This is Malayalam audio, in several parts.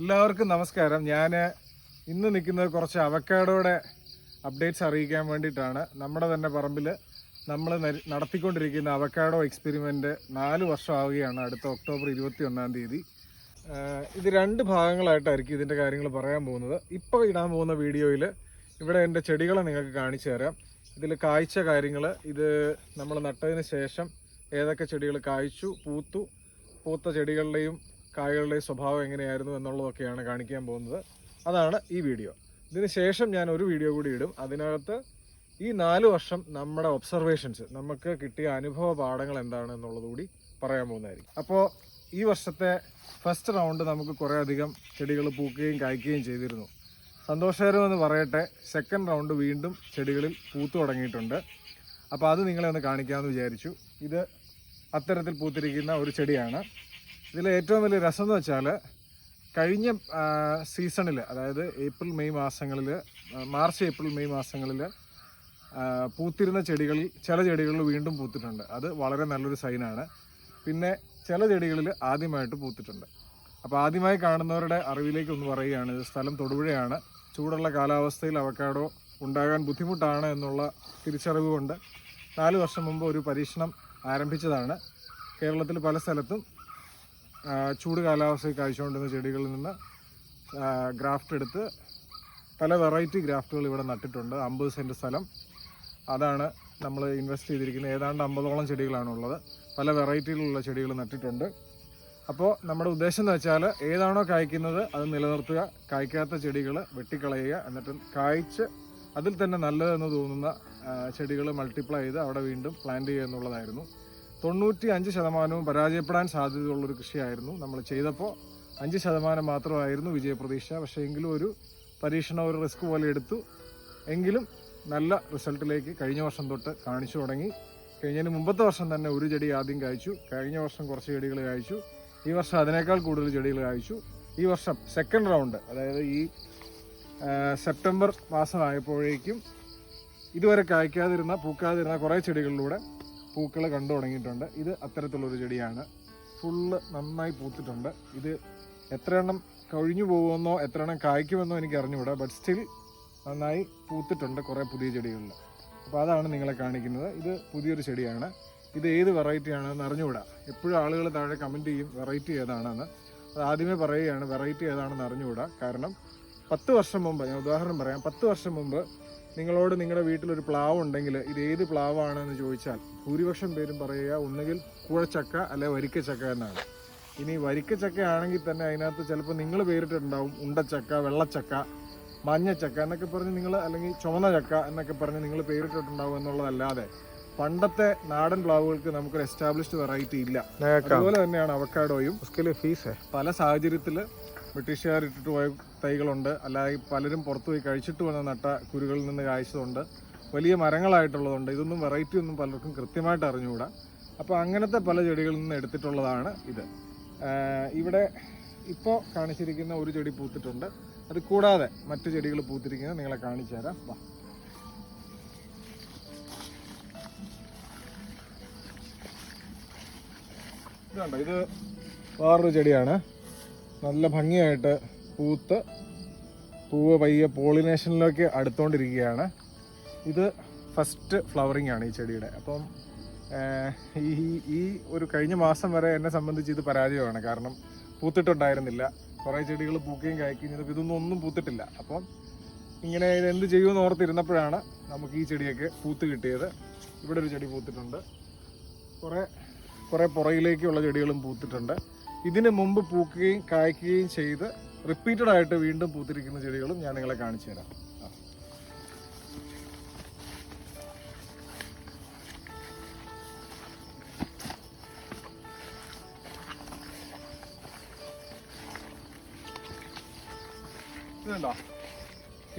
എല്ലാവർക്കും നമസ്കാരം. ഞാൻ ഇന്ന് നിൽക്കുന്നത് കുറച്ച് അവക്കാടോടെ അപ്ഡേറ്റ്സ് അറിയിക്കാൻ വേണ്ടിയിട്ടാണ്. നമ്മുടെ തന്നെ പറമ്പിൽ നമ്മൾ നടത്തിക്കൊണ്ടിരിക്കുന്ന അവക്കാഡോ എക്സ്പെരിമെന്റ് നാല് വർഷം ആവുകയാണ് അടുത്ത ഒക്ടോബർ ഇരുപത്തി ഒന്നാം തീയതി ഇത് രണ്ട് ഭാഗങ്ങളായിട്ടായിരിക്കും ഇതിന്റെ കാര്യങ്ങൾ പറയാൻ പോകുന്നത്. ഇപ്പോൾ ഇടാൻ പോകുന്ന വീഡിയോയിൽ ഇവിടെ എന്റെ ചെടികളെ നിങ്ങൾക്ക് കാണിച്ചു തരാം. ഇതിൽ കായ്ച്ച കാര്യങ്ങൾ ഇത് നമ്മൾ നട്ടതിന് ശേഷം ഏതൊക്കെ ചെടികൾ കായ്ച്ചു പൂത്തു പൂത്ത ചെടികളുടെയും കായകളുടെയും സ്വഭാവം എങ്ങനെയായിരുന്നു എന്നുള്ളതൊക്കെയാണ് കാണിക്കാൻ പോകുന്നത്. അതാണ് ഈ വീഡിയോ. ഇതിന് ശേഷം ഞാൻ ഒരു വീഡിയോ കൂടി ഇടും. അതിനകത്ത് ഈ നാല് വർഷം നമ്മുടെ ഒബ്സർവേഷൻസ് നമുക്ക് കിട്ടിയ അനുഭവ പാഠങ്ങൾ എന്താണ് എന്നുള്ളത് കൂടി പറയാൻ പോകുന്നതായിരിക്കും. അപ്പോൾ ഈ വർഷത്തെ ഫസ്റ്റ് റൗണ്ട് നമുക്ക് കുറേ അധികം ചെടികൾ പൂക്കുകയും കായ്ക്കുകയും ചെയ്തിരുന്നു. സന്തോഷകരമെന്ന് പറയട്ടെ സെക്കൻഡ് റൗണ്ട് വീണ്ടും ചെടികളിൽ പൂത്തു തുടങ്ങിയിട്ടുണ്ട്. അപ്പോൾ അത് നിങ്ങളെ ഒന്ന് കാണിക്കാമെന്ന് വിചാരിച്ചു. ഇത് അത്തരത്തിൽ പൂത്തിരിക്കുന്ന ഒരു ചെടിയാണ്. ഇതിൽ ഏറ്റവും വലിയ രസം എന്ന് വെച്ചാൽ കഴിഞ്ഞ സീസണിൽ അതായത് ഏപ്രിൽ മെയ് മാസങ്ങളിൽ മാർച്ച് ഏപ്രിൽ മെയ് മാസങ്ങളിൽ പൂത്തിരുന്ന ചെടികളിൽ ചില ചെടികളിൽ വീണ്ടും പൂത്തിട്ടുണ്ട്. അത് വളരെ നല്ലൊരു സൈനാണ് പിന്നെ ചില ചെടികളിൽ ആദ്യമായിട്ട് പൂത്തിട്ടുണ്ട്. അപ്പോൾ ആദ്യമായി കാണുന്നവരുടെ അറിവിലേക്ക് ഒന്ന് പറയുകയാണ്. ഇത് സ്ഥലം തൊടുപുഴയാണ്. ചൂടുള്ള കാലാവസ്ഥയിൽ അവക്കാടോ ഉണ്ടാകാൻ ബുദ്ധിമുട്ടാണ് എന്നുള്ള തിരിച്ചറിവ് കൊണ്ട് നാല് വർഷം മുമ്പ് ഒരു പരീക്ഷണം ആരംഭിച്ചതാണ്. കേരളത്തിൽ പല സ്ഥലത്തും ചൂട് കാലാവസ്ഥയിൽ കാഴ്ചകൊണ്ടിരുന്ന ചെടികളിൽ നിന്ന് ഗ്രാഫ്റ്റ് എടുത്ത് പല വെറൈറ്റി ഗ്രാഫ്റ്റുകൾ ഇവിടെ നട്ടിട്ടുണ്ട്. അമ്പത് സെന്റ് സ്ഥലം. അതാണ് നമ്മൾ ഇൻവെസ്റ്റ് ചെയ്തിരിക്കുന്നത്. ഏതാണ്ട് അമ്പതോളം ചെടികളാണുള്ളത്. പല വെറൈറ്റിയിലുള്ള ചെടികൾ നട്ടിട്ടുണ്ട്. അപ്പോൾ നമ്മുടെ ഉദ്ദേശം എന്ന് വെച്ചാൽ ഏതാണോ കായ്ക്കുന്നത് അത് നിലനിർത്തുക കായ്ക്കാത്ത ചെടികൾ വെട്ടിക്കളയുക എന്നിട്ട് കായ്ച്ച് അതിൽ തന്നെ നല്ലതെന്ന് തോന്നുന്ന ചെടികൾ മൾട്ടിപ്ലൈ ചെയ്ത് അവിടെ വീണ്ടും പ്ലാന്റ് ചെയ്യുക എന്നുള്ളതായിരുന്നു. തൊണ്ണൂറ്റി അഞ്ച് ശതമാനവും പരാജയപ്പെടാൻ സാധ്യതയുള്ളൊരു കൃഷിയായിരുന്നു നമ്മൾ ചെയ്തപ്പോൾ. അഞ്ച് ശതമാനം മാത്രമായിരുന്നു വിജയപ്രതീക്ഷ. പക്ഷേ എങ്കിലും ഒരു പരീക്ഷണം ഒരു റിസ്ക് പോലെ എടുത്തു. എങ്കിലും നല്ല റിസൾട്ടിലേക്ക് കഴിഞ്ഞ വർഷം തൊട്ട് കാണിച്ചു തുടങ്ങി. കഴിഞ്ഞതിന് മുമ്പത്തെ വർഷം തന്നെ ഒരു ചെടി ആദ്യം കായ്ച്ചു. കഴിഞ്ഞ വർഷം കുറച്ച് ചെടികൾ കായ്ച്ചു. ഈ വർഷം അതിനേക്കാൾ കൂടുതൽ ചെടികൾ കായ്ച്ചു. ഈ വർഷം സെക്കൻഡ് റൗണ്ട് അതായത് ഈ സെപ്റ്റംബർ മാസമായപ്പോഴേക്കും ഇതുവരെ കായ്ക്കാതിരുന്ന പൂക്കാതിരുന്ന കുറേ ചെടികളിലൂടെ പൂക്കൾ കണ്ടു തുടങ്ങിയിട്ടുണ്ട്. ഇത് അത്തരത്തിലുള്ളൊരു ചെടിയാണ്. ഫുള്ള് നന്നായി പൂത്തിട്ടുണ്ട്. ഇത് എത്ര എണ്ണം കഴിഞ്ഞു പോകുമെന്നോ എത്ര എണ്ണം കായ്ക്കുമെന്നോ എനിക്ക് അറിഞ്ഞുകൂടാ ബട്ട് സ്റ്റിൽ നന്നായി പൂത്തിട്ടുണ്ട് കുറേ പുതിയ ചെടികളിൽ അപ്പോൾ അതാണ് നിങ്ങളെ കാണിക്കുന്നത്. ഇത് പുതിയൊരു ചെടിയാണ്. ഇത് ഏത് വെറൈറ്റി ആണെന്ന് അറിഞ്ഞുകൂടാ. എപ്പോഴും ആളുകൾ താഴെ കമന്റ് ചെയ്യും വെറൈറ്റി ഏതാണെന്ന്? അത് ആദ്യമേ പറയുകയാണ് വെറൈറ്റി ഏതാണെന്ന് അറിഞ്ഞുകൂടാ? കാരണം പത്ത് വർഷം മുമ്പ് ഞാൻ ഉദാഹരണം പറയാം. പത്ത് വർഷം മുമ്പ് നിങ്ങളോട് നിങ്ങളുടെ വീട്ടിലൊരു പ്ലാവ് ഉണ്ടെങ്കിൽ ഇത് ഏത് പ്ലാവാണെന്ന് ചോദിച്ചാൽ ഭൂരിപക്ഷം പേരും പറയുക ഒന്നുകിൽ കുഴച്ചക്ക അല്ലെ വരിക്കച്ചക്ക എന്നാണ്. ഇനി വരിക്കച്ചക്ക ആണെങ്കിൽ തന്നെ അതിനകത്ത് ചിലപ്പോൾ നിങ്ങൾ പേരിട്ടുണ്ടാവും ഉണ്ടച്ചക്ക വെള്ളച്ചക്ക മഞ്ഞച്ചക്ക എന്നൊക്കെ പറഞ്ഞ് നിങ്ങൾ അല്ലെങ്കിൽ ചുമന്ന ചക്ക എന്നൊക്കെ പറഞ്ഞ് നിങ്ങൾ പേരിട്ടിട്ടുണ്ടാവും എന്നുള്ളതല്ലാതെ പണ്ടത്തെ നാടൻ പ്ലാവുകൾക്ക് നമുക്കൊരു എസ്റ്റാബ്ലിഷ്ഡ് വെറൈറ്റി ഇല്ല. അതുപോലെ തന്നെയാണ് അവക്കാഡോയും. പല സാഹചര്യത്തിൽ ബ്രിട്ടീഷുകാർ ഇട്ടിട്ട് പോയ തൈകളുണ്ട്. അല്ലാതെ പലരും പുറത്തു പോയി കഴിച്ചിട്ട് വന്ന നട്ട കുരുകളിൽ നിന്ന് കായ്ച്ചതുണ്ട്. വലിയ മരങ്ങളായിട്ടുള്ളതുണ്ട്. ഇതൊന്നും വെറൈറ്റി ഒന്നും പലർക്കും കൃത്യമായിട്ട് അറിഞ്ഞുകൂടാ. അപ്പോൾ അങ്ങനത്തെ പല ചെടികളിൽ നിന്ന് എടുത്തിട്ടുള്ളതാണ് ഇത്. ഇവിടെ ഇപ്പോൾ കാണിച്ചിരിക്കുന്ന ഒരു ചെടി പൂത്തിട്ടുണ്ട്. അത് കൂടാതെ മറ്റു ചെടികൾ പൂത്തിരിക്കുന്നത് നിങ്ങളെ കാണിച്ചു തരാം. വാ. ഇത് വേറൊരു ചെടിയാണ്. നല്ല ഭംഗിയായിട്ട് പൂത്ത് പൂവ് പയ്യെ പോളിനേഷനിലേക്ക് അടുത്തോണ്ടിരിക്കുകയാണ്. ഇത് ഫസ്റ്റ് ഫ്ലവറിംഗ് ആണ് ഈ ചെടിയുടെ. അപ്പം ഈ ഈ ഒരു കഴിഞ്ഞ മാസം വരെ എന്നെ സംബന്ധിച്ച് ഇത് പരാജയമാണ്. കാരണം പൂത്തിട്ടുണ്ടായിരുന്നില്ല. കുറേ ചെടികൾ പൂക്കുകയും കായ്ക്കുകയും ചെയ്തപ്പോൾ ഇതൊന്നും ഒന്നും പൂത്തിട്ടില്ല. അപ്പം ഇങ്ങനെ ഇത് എന്ത് ചെയ്യുമെന്ന് ഓർത്തിരുന്നപ്പോഴാണ് നമുക്ക് ഈ ചെടിയൊക്കെ പൂത്ത് കിട്ടിയത്. ഇവിടെ ഒരു ചെടി പൂത്തിട്ടുണ്ട്. കുറേ കുറേ പുറകിലേക്കുള്ള ചെടികളും പൂത്തിട്ടുണ്ട്. ഇതിന് മുമ്പ് പൂക്കുകയും കായ്ക്കുകയും ചെയ്ത് റിപ്പീറ്റഡ് ആയിട്ട് വീണ്ടും പൂത്തിരിക്കുന്ന ചെടികളും ഞാൻ നിങ്ങളെ കാണിച്ചു തരാം.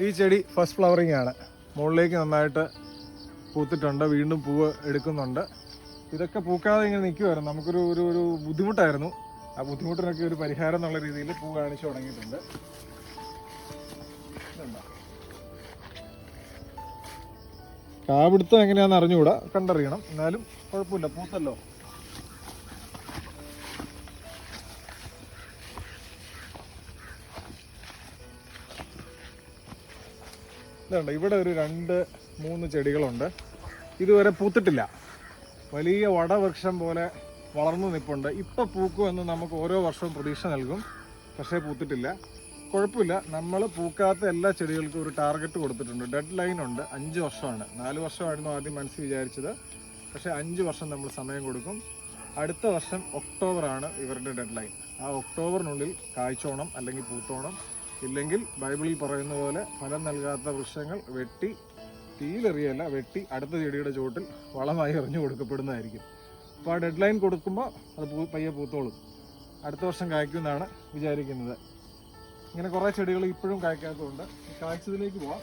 ഈ ചെടി ഫസ്റ്റ് ഫ്ലവറിംഗ് ആണ്. മുകളിലേക്ക് നന്നായിട്ട് പൂത്തിട്ടുണ്ട്. വീണ്ടും പൂവ് എടുക്കുന്നുണ്ട്. ഇതൊക്കെ പൂക്കാതെ ഇങ്ങനെ നിൽക്കുമായിരുന്നു നമുക്കൊരു ഒരു ഒരു ബുദ്ധിമുട്ടായിരുന്നു. ആ ബുദ്ധിമുട്ടിനൊക്കെ ഒരു പരിഹാരം എന്നുള്ള രീതിയിൽ പൂ കാണിച്ചു തുടങ്ങിയിട്ടുണ്ട്. കാവിടുത്തം എങ്ങനെയാണെന്ന് അറിഞ്ഞുകൂടാ? കണ്ടറിയണം. എന്നാലും കുഴപ്പമില്ല. പൂത്തല്ലോ. ഇതുണ്ട്? ഇവിടെ ഒരു രണ്ട് മൂന്ന് ചെടികളുണ്ട്. ഇതുവരെ പൂത്തിട്ടില്ല. വലിയ വടവൃക്ഷം പോലെ വളർന്നു നിൽപ്പുണ്ട് ഇപ്പം പൂക്കുമെന്ന് നമുക്ക് ഓരോ വർഷവും പ്രതീക്ഷ നൽകും. പക്ഷേ പൂത്തിട്ടില്ല. കുഴപ്പമില്ല. നമ്മൾ പൂക്കാത്ത എല്ലാ ചെടികൾക്കും ഒരു ടാർഗറ്റ് കൊടുത്തിട്ടുണ്ട്. ഡെഡ് ലൈൻ ഉണ്ട്. അഞ്ച് വർഷമാണ്. നാല് വർഷമായിരുന്നു ആദ്യം മനസ്സിൽ വിചാരിച്ചത്. പക്ഷേ അഞ്ച് വർഷം നമ്മൾ സമയം കൊടുക്കും. അടുത്ത വർഷം ഒക്ടോബറാണ് ഇവരുടെ ഡെഡ് ലൈൻ ആ ഒക്ടോബറിനുള്ളിൽ കായ്ച്ചോണം അല്ലെങ്കിൽ പൂത്തോണം. ഇല്ലെങ്കിൽ ബൈബിളിൽ പറയുന്ന പോലെ ഫലം നൽകാത്ത വൃക്ഷങ്ങൾ വെട്ടി തീയിലെറിയല്ല വെട്ടി അടുത്ത ചെടിയുടെ ചുവട്ടിൽ വളമായി എറിഞ്ഞു കൊടുക്കപ്പെടുന്നതായിരിക്കും. അപ്പോൾ ആ ഡെഡ് ലൈൻ കൊടുക്കുമ്പോൾ അത് പൂ പയ്യെ പൂത്തോളും. അടുത്ത വർഷം കായ്ക്കുമെന്നാണ് വിചാരിക്കുന്നത്. ഇങ്ങനെ കുറേ ചെടികൾ ഇപ്പോഴും കായ്ക്കാത്തതുകൊണ്ട് കായ്ച്ചതിലേക്ക് പോവാം.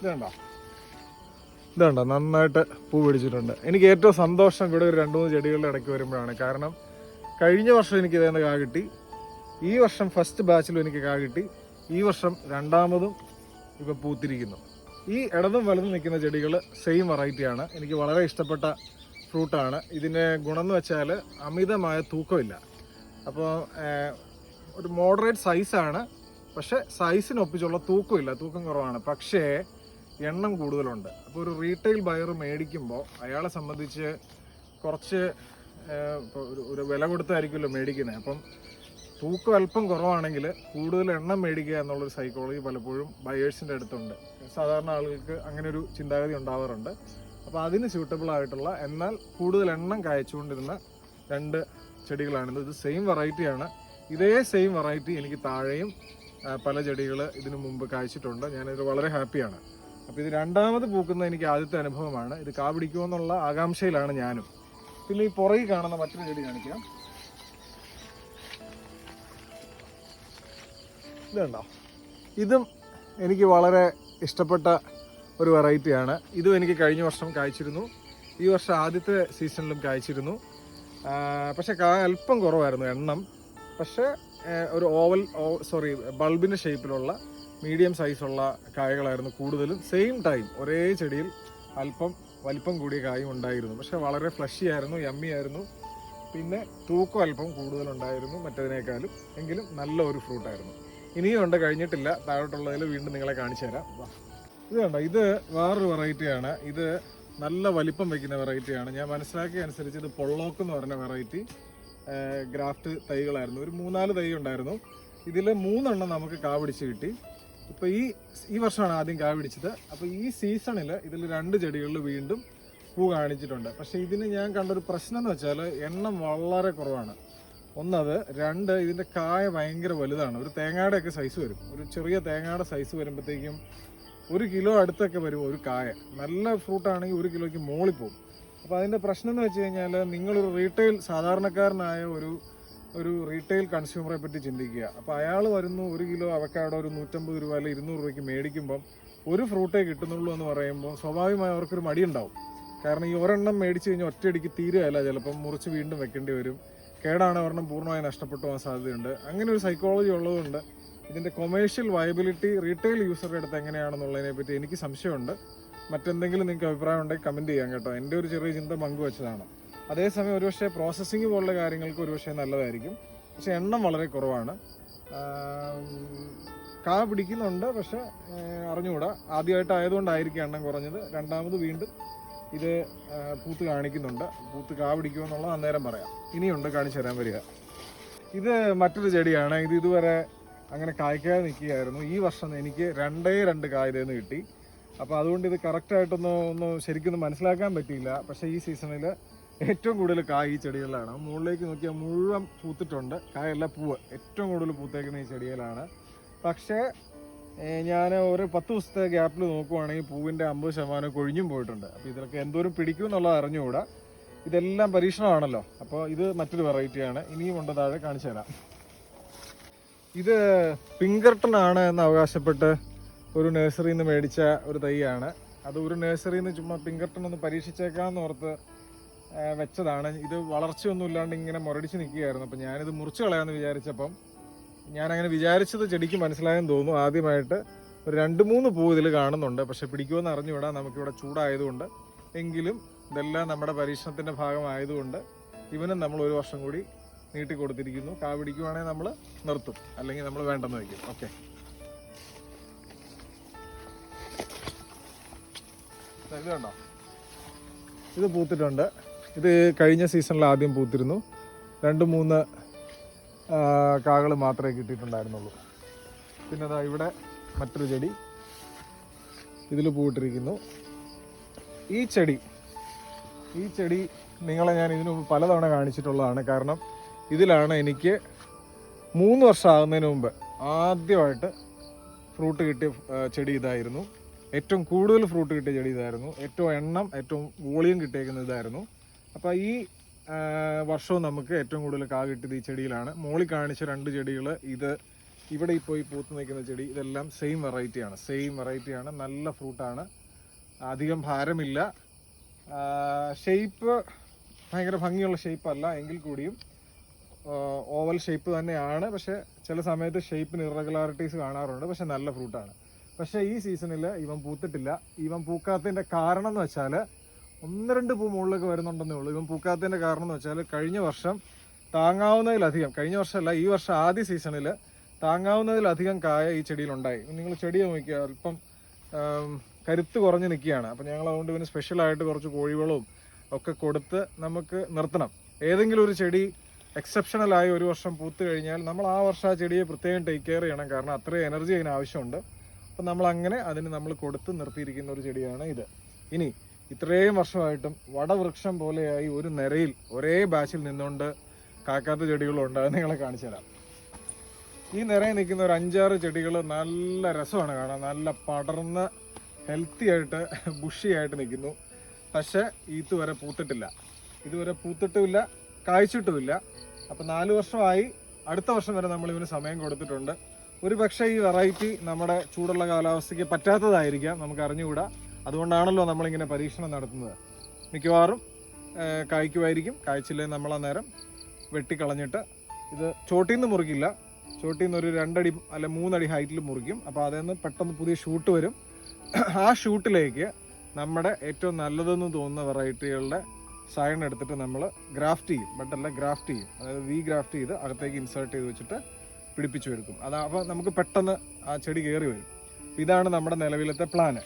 ഇതുണ്ടോ ഇതുണ്ടോ നന്നായിട്ട് പൂ പിടിച്ചിട്ടുണ്ട്. എനിക്ക് ഏറ്റവും സന്തോഷം ഇവിടെ ഒരു രണ്ട് മൂന്ന് ചെടികളുടെ ഇടയ്ക്ക് വരുമ്പോഴാണ്. കാരണം കഴിഞ്ഞ വർഷം എനിക്ക് ഇതേന്ന് കാ കിട്ടി. ഈ വർഷം ഫസ്റ്റ് ബാച്ചിലും എനിക്ക് കാ കിട്ടി. ഈ വർഷം രണ്ടാമതും ഇപ്പം പൂത്തിരിക്കുന്നു. ഈ ഇടതും വലതും നിൽക്കുന്ന ചെടികൾ സെയിം വെറൈറ്റിയാണ് എനിക്ക് വളരെ ഇഷ്ടപ്പെട്ട ഫ്രൂട്ടാണ് ഇതിന്റെ ഗുണം എന്ന് വെച്ചാൽ അമിതമായ തൂക്കമില്ല. അപ്പോൾ ഒരു മോഡറേറ്റ് സൈസാണ് പക്ഷേ സൈസിനൊപ്പിച്ചുള്ള തൂക്കമില്ല. തൂക്കം കുറവാണ്. പക്ഷേ എണ്ണം കൂടുതലുണ്ട്. അപ്പോൾ ഒരു റീറ്റെയിൽ ബയർ മേടിക്കുമ്പോൾ അയാളെ സംബന്ധിച്ച് കുറച്ച് ഒരു വില കൊടുത്തായിരിക്കുമല്ലോ മേടിക്കുന്നത് അപ്പം തൂക്കം അല്പം കുറവാണെങ്കിൽ കൂടുതൽ എണ്ണം മേടിക്കുക എന്നുള്ളൊരു സൈക്കോളജി പലപ്പോഴും ബയേഴ്സിന്റെ അടുത്തുണ്ട്. സാധാരണ ആളുകൾക്ക് അങ്ങനെ ഒരു ചിന്താഗതി ഉണ്ടാവാറുണ്ട്. അപ്പോൾ അതിന് സ്യൂട്ടബിൾ ആയിട്ടുള്ള എന്നാൽ കൂടുതൽ എണ്ണം കായച്ചുകൊണ്ടിരുന്ന രണ്ട് ചെടികളാണിത്. ഇത് സെയിം വെറൈറ്റിയാണ് ഇതേ സെയിം വെറൈറ്റി എനിക്ക് താഴെയും പല ചെടികൾ ഇതിനു മുമ്പ് കായ്ച്ചിട്ടുണ്ട്. ഞാനിത് വളരെ ഹാപ്പിയാണ് അപ്പോൾ ഇത് രണ്ടാമത് പൂക്കുന്ന എനിക്ക് ആദ്യത്തെ അനുഭവമാണ്. ഇത് കാ പിടിക്കുമോ എന്നുള്ള ആകാംക്ഷയിലാണ് ഞാനും. പിന്നെ ഈ പുറകിൽ കാണുന്ന മറ്റൊരു ചെടി കാണിക്കാം. ഇതുണ്ടോ? ഇതും എനിക്ക് വളരെ ഇഷ്ടപ്പെട്ട ഒരു വെറൈറ്റിയാണ് ഇതും എനിക്ക് കഴിഞ്ഞ വർഷം കായ്ച്ചിരുന്നു. ഈ വർഷം ആദ്യത്തെ സീസണിലും കായ്ച്ചിരുന്നു. പക്ഷെ അല്പം കുറവായിരുന്നു എണ്ണം. പക്ഷേ ഒരു ഓവൽ സോറി ബൾബിന്റെ ഷേപ്പിലുള്ള മീഡിയം സൈസുള്ള കായകളായിരുന്നു കൂടുതലും. സെയിം ടൈം ഒരേ ചെടിയിൽ അല്പം വലിപ്പം കൂടിയ കായും ഉണ്ടായിരുന്നു. പക്ഷെ വളരെ ഫ്ലഷി ആയിരുന്നു യമ്മി ആയിരുന്നു. പിന്നെ തൂക്കം അല്പം കൂടുതലുണ്ടായിരുന്നു മറ്റതിനേക്കാളും. എങ്കിലും നല്ല ഒരു ഫ്രൂട്ടായിരുന്നു ഇനിയും ഉണ്ട് കഴിഞ്ഞിട്ടില്ല. താഴോട്ടുള്ളതിൽ വീണ്ടും നിങ്ങളെ കാണിച്ചു തരാം. ഇത് കണ്ടോ ഇത് വേറൊരു വെറൈറ്റിയാണ് ഇത് നല്ല വലിപ്പം വെക്കുന്ന വെറൈറ്റിയാണ് ഞാൻ മനസ്സിലാക്കിയ അനുസരിച്ച് ഇത് പൊള്ളോക്ക് എന്ന് പറഞ്ഞ വെറൈറ്റി ഗ്രാഫ്റ്റ് തൈകളായിരുന്നു. ഒരു മൂന്നാൽ തൈ ഉണ്ടായിരുന്നു. ഇതിൽ മൂന്നെണ്ണം നമുക്ക് കാവിടിച്ച് കിട്ടി. ഇപ്പോൾ ഈ ഈ വർഷമാണ് ആദ്യം കാവിടിച്ചത് അപ്പോൾ ഈ സീസണിൽ ഇതിൽ രണ്ട് ചെടികളിൽ വീണ്ടും പൂ കാണിച്ചിട്ടുണ്ട്. പക്ഷേ ഇതിന് ഞാൻ കണ്ടൊരു പ്രശ്നം എന്ന് വെച്ചാൽ എണ്ണം വളരെ കുറവാണ്. ഒന്നത് രണ്ട് ഇതിന്റെ കായ ഭയങ്കര വലുതാണ്. ഒരു തേങ്ങയുടെയൊക്കെ സൈസ് വരും. ഒരു ചെറിയ തേങ്ങയുടെ സൈസ് വരുമ്പോഴത്തേക്കും ഒരു കിലോ അടുത്തൊക്കെ വരും ഒരു കായ. നല്ല ഫ്രൂട്ടാണെങ്കിൽ ഒരു കിലോയ്ക്ക് മോളിൽ പോകും. അപ്പോൾ അതിന്റെ പ്രശ്നം എന്ന് വെച്ച് കഴിഞ്ഞാൽ നിങ്ങളൊരു റീറ്റെയിൽ സാധാരണക്കാരനായ ഒരു ഒരു റീറ്റെയിൽ കൺസ്യൂമറെ പറ്റി ചിന്തിക്കുക. അപ്പോൾ അയാൾ വരുന്നു ഒരു കിലോ അവക്കാടോ ഒരു നൂറ്റമ്പത് രൂപ അല്ലെങ്കിൽ ഇരുന്നൂറ് രൂപയ്ക്ക് മേടിക്കുമ്പം ഒരു ഫ്രൂട്ടേ കിട്ടുന്നുള്ളൂ എന്ന് പറയുമ്പോൾ സ്വാഭാവികമായി അവർക്കൊരു മടിയുണ്ടാവും. കാരണം ഈ ഒരെണ്ണം മേടിച്ച് കഴിഞ്ഞാൽ ഒറ്റയടിക്ക് തീരുകയല്ല. ചിലപ്പം മുറിച്ച് വീണ്ടും വെക്കേണ്ടി വരും. കേടാണ് ഒരെണ്ണം പൂർണമായി നഷ്ടപ്പെട്ടു പോകാൻ സാധ്യതയുണ്ട്. അങ്ങനെ ഒരു സൈക്കോളജി ഉള്ളതുകൊണ്ട് ഇതിന്റെ കൊമേഴ്ഷ്യൽ വയബിലിറ്റി റീറ്റെയിൽ യൂസറുടെ അടുത്ത് എങ്ങനെയാണെന്നുള്ളതിനെ പറ്റി എനിക്ക് സംശയമുണ്ട്. മറ്റെന്തെങ്കിലും നിങ്ങൾക്ക് അഭിപ്രായം ഉണ്ടെങ്കിൽ കമന്റ് ചെയ്യാം കേട്ടോ. എന്റെ ഒരു ചെറിയ ചിന്ത പങ്കുവച്ചതാണ്. അതേസമയം ഒരുപക്ഷെ പ്രോസസ്സിങ് പോലുള്ള കാര്യങ്ങൾക്ക് ഒരുപക്ഷെ നല്ലതായിരിക്കും. പക്ഷേ എണ്ണം വളരെ കുറവാണ്. കാ പിടിക്കുന്നുണ്ട്. പക്ഷെ അറിഞ്ഞുകൂടാ. ആദ്യമായിട്ട് ആയതുകൊണ്ടായിരിക്കും എണ്ണം കുറഞ്ഞത്. രണ്ടാമത് വീണ്ടും ഇത് പൂത്ത് കാണിക്കുന്നുണ്ട്. പൂത്ത് കാ എന്നുള്ളത് അന്നേരം പറയാം. ഇനിയുണ്ട് കാണിച്ചു തരാൻ വരിക. ഇത് മറ്റൊരു ചെടിയാണ്. ഇത് ഇതുവരെ അങ്ങനെ കായ്ക്കാതെ നിൽക്കുകയായിരുന്നു. ഈ വർഷം എനിക്ക് രണ്ടേ രണ്ട് കായ ഇതേന്ന് കിട്ടി. അപ്പോൾ അതുകൊണ്ട് ഇത് കറക്റ്റായിട്ടൊന്നും ഒന്നും ശരിക്കൊന്നും മനസ്സിലാക്കാൻ പറ്റിയില്ല. പക്ഷേ ഈ സീസണിൽ ഏറ്റവും കൂടുതൽ കായ് ഈ ചെടികളിലാണ്. മുകളിലേക്ക് നോക്കിയാൽ മുഴുവൻ പൂത്തിട്ടുണ്ട്. കായല്ല പൂവ്. ഏറ്റവും കൂടുതൽ പൂത്തേക്കുന്ന ഈ ചെടിയിലാണ് പക്ഷേ ഞാൻ ഒരു പത്ത് ദിവസത്തെ ഗ്യാപ്പിൽ നോക്കുവാണെങ്കിൽ പൂവിന്റെ അമ്പത് ശതമാനം കൊഴിഞ്ഞും പോയിട്ടുണ്ട്. അപ്പോൾ ഇതിലൊക്കെ എന്തോരം പിടിക്കും എന്നുള്ളത് അറിഞ്ഞുകൂടാ. ഇതെല്ലാം പരീക്ഷണമാണല്ലോ. അപ്പോൾ ഇത് മറ്റൊരു വെറൈറ്റിയാണ് ഇനിയും ഉണ്ട് താഴെ കാണിച്ചു തരാം. ഇത് പിങ്കർട്ടൺ ആണ് എന്ന് അവകാശപ്പെട്ട് ഒരു നഴ്സറിയിൽ നിന്ന് മേടിച്ച ഒരു തൈയാണ്. അത് ഒരു നഴ്സറിയിൽ നിന്ന് ചുമ്മാ പിങ്കർട്ടൺ ഒന്ന് പരീക്ഷിച്ചേക്കാമെന്ന് ഓർത്ത് വെച്ചതാണ്. ഇത് വളർച്ചയൊന്നും ഇല്ലാണ്ട് ഇങ്ങനെ മുരടിച്ച് നിൽക്കുകയായിരുന്നു. അപ്പം ഞാനിത് മുറിച്ച് കളയാമെന്ന് വിചാരിച്ചപ്പം ഞാൻ അങ്ങനെ വിചാരിച്ചത് ചെടിക്ക് മനസ്സിലായെന്ന് തോന്നുന്നു. ആദ്യമായിട്ട് ഒരു രണ്ട് മൂന്ന് പൂ ഇതിൽ കാണുന്നുണ്ട്. പക്ഷെ പിടിക്കുമെന്ന് അറിഞ്ഞുവിടാം നമുക്കിവിടെ ചൂടായതുകൊണ്ട്. എങ്കിലും ഇതെല്ലാം നമ്മുടെ പരീക്ഷണത്തിന്റെ ഭാഗമായതുകൊണ്ട് ഇവനും നമ്മൾ ഒരു വർഷം കൂടി നീട്ടി കൊടുത്തിരിക്കുന്നു കാ പിടിക്കുവാണെങ്കിൽ നമ്മൾ നിർത്തും. അല്ലെങ്കിൽ നമ്മൾ വേണ്ടെന്ന് വയ്ക്കും. ഓക്കെ. കണ്ടോ? ഇത് പൂത്തിട്ടുണ്ട്. ഇത് കഴിഞ്ഞ സീസണിൽ ആദ്യം പൂത്തിരുന്നു. രണ്ട് മൂന്ന് കാകൾ മാത്രമേ കിട്ടിയിട്ടുണ്ടായിരുന്നുള്ളൂ. പിന്നെ അതാ ഇവിടെ മറ്റൊരു ചെടി ഇതിൽ പൂവിട്ടിരിക്കുന്നു. ഈ ചെടി ഈ ചെടി നിങ്ങളെ ഞാൻ ഇതിനു മുമ്പ് പലതവണ കാണിച്ചിട്ടുള്ളതാണ്. കാരണം ഇതിലാണ് എനിക്ക് മൂന്ന് വർഷം ആകുന്നതിന് മുമ്പ് ആദ്യമായിട്ട് ഫ്രൂട്ട് കിട്ടിയ ചെടി ഇതായിരുന്നു. ഏറ്റവും കൂടുതൽ ഫ്രൂട്ട് കിട്ടിയ ചെടി ഇതായിരുന്നു. ഏറ്റവും എണ്ണം ഏറ്റവും വോളിയം കിട്ടിയേക്കുന്ന ഇതായിരുന്നു. അപ്പോൾ ഈ വർഷവും നമുക്ക് ഏറ്റവും കൂടുതൽ കാ കിട്ടിയത് ഈ ചെടിയിലാണ്. മോളിൽ കാണിച്ച രണ്ട് ചെടികൾ ഇത് ഇവിടെ ഇപ്പോൾ ഈ പൂത്ത് നിൽക്കുന്ന ചെടി ഇതെല്ലാം സെയിം വെറൈറ്റിയാണ് സെയിം വെറൈറ്റിയാണ് നല്ല ഫ്രൂട്ടാണ് അധികം ഭാരമില്ല. ഷേപ്പ് ഭയങ്കര ഭംഗിയുള്ള ഷേപ്പ് അല്ല. എങ്കിൽ കൂടിയും ഓവൽ ഷേപ്പ് തന്നെയാണ്. പക്ഷെ ചില സമയത്ത് ഷേപ്പിന് ഇറഗുലാരിറ്റീസ് കാണാറുണ്ട്. പക്ഷെ നല്ല ഫ്രൂട്ടാണ് പക്ഷേ ഈ സീസണിൽ ഇവൻ പൂത്തിട്ടില്ല. ഇവൻ പൂക്കാത്തതിന്റെ കാരണം എന്ന് വെച്ചാൽ ഒന്ന് രണ്ട് പൂ മുകളിലൊക്കെ വരുന്നുണ്ടെന്നേ ഉള്ളൂ. ഇവൻ പൂക്കാത്തതിന്റെ കാരണം എന്ന് വെച്ചാൽ കഴിഞ്ഞ വർഷം താങ്ങാവുന്നതിലധികം കഴിഞ്ഞ വർഷമല്ല ഈ വർഷം ആദ്യ സീസണിൽ താങ്ങാവുന്നതിലധികം കായ ഈ ചെടിയിലുണ്ടായി. നിങ്ങൾ ചെടി നോക്കിയ അല്പം കരുത്ത് കുറഞ്ഞ് നിൽക്കുകയാണ്. അപ്പം ഞങ്ങൾ അതുകൊണ്ട് ഇവന് സ്പെഷ്യലായിട്ട് കുറച്ച് കോഴിവളവും ഒക്കെ കൊടുത്ത് നമുക്ക് നിർത്തണം. ഏതെങ്കിലും ഒരു ചെടി എക്സെപ്ഷണലായി ഒരു വർഷം പൂത്ത് കഴിഞ്ഞാൽ നമ്മൾ ആ വർഷം ആ ചെടിയെ പ്രത്യേകം ടേക്ക് കെയർ ചെയ്യണം. കാരണം അത്രയും എനർജി അതിന് ആവശ്യമുണ്ട്. അപ്പം നമ്മൾ അങ്ങനെ അതിന് നമ്മൾ കൊടുത്ത് നിർത്തിയിരിക്കുന്ന ഒരു ചെടിയാണ് ഇത്. ഇനി ഇത്രയും വർഷമായിട്ടും വടവൃക്ഷം പോലെയായി ഒരു നിരയിൽ ഒരേ ബാച്ചിൽ നിന്നുകൊണ്ട് കാക്കാത്ത ചെടികളുണ്ട് അത് നിങ്ങളെ കാണിച്ചു തരാം. ഈ നിറയെ നിൽക്കുന്ന ഒരു അഞ്ചാറ് ചെടികൾ നല്ല രസമാണ് കാണാൻ. നല്ല പടർന്ന് ഹെൽത്തി ആയിട്ട് ബുഷിയായിട്ട് നിൽക്കുന്നു. പക്ഷെ ഇതുവരെ പൂത്തിട്ടില്ല. ഇതുവരെ പൂത്തിട്ടുമില്ല കായ്ച്ചിട്ടുമില്ല. അപ്പം നാല് വർഷമായി അടുത്ത വർഷം വരെ നമ്മൾ ഇവന് സമയം കൊടുത്തിട്ടുണ്ട്. ഒരു പക്ഷേ ഈ വെറൈറ്റി നമ്മുടെ ചൂടുള്ള കാലാവസ്ഥയ്ക്ക് പറ്റാത്തതായിരിക്കാം. നമുക്ക് അറിഞ്ഞുകൂടാ. അതുകൊണ്ടാണല്ലോ നമ്മളിങ്ങനെ പരീക്ഷണം നടത്തുന്നത്. മിക്കവാറും കായ്ക്കുമായിരിക്കും കായ്ച്ചില്ലേ നമ്മൾ അന്നേരം വെട്ടിക്കളഞ്ഞിട്ട്. ഇത് ചോട്ടിൽ നിന്ന് മുറിക്കില്ല. ചോട്ടിൽ നിന്ന് ഒരു രണ്ടടി അല്ല മൂന്നടി ഹൈറ്റിൽ മുറിക്കും. അപ്പോൾ അതിൽ നിന്ന് പെട്ടെന്ന് പുതിയ ഷൂട്ട് വരും. ആ ഷൂട്ടിലേക്ക് നമ്മുടെ ഏറ്റവും നല്ലതെന്ന് തോന്നുന്ന വെറൈറ്റികളുടെ സൈൺ എടുത്തിട്ട് നമ്മൾ ഗ്രാഫ്റ്റ് ചെയ്യും. ബട്ടല്ല ഗ്രാഫ്റ്റ് ചെയ്യും. അതായത് വി ഗ്രാഫ്റ്റ് ചെയ്ത് അകത്തേക്ക് ഇൻസേർട്ട് ചെയ്ത് വെച്ചിട്ട് പിടിപ്പിച്ചു വരുത്തും. അതാ അപ്പോൾ നമുക്ക് പെട്ടെന്ന് ആ ചെടി കയറി വരും. ഇതാണ് നമ്മുടെ നിലവിലത്തെ പ്ലാന്.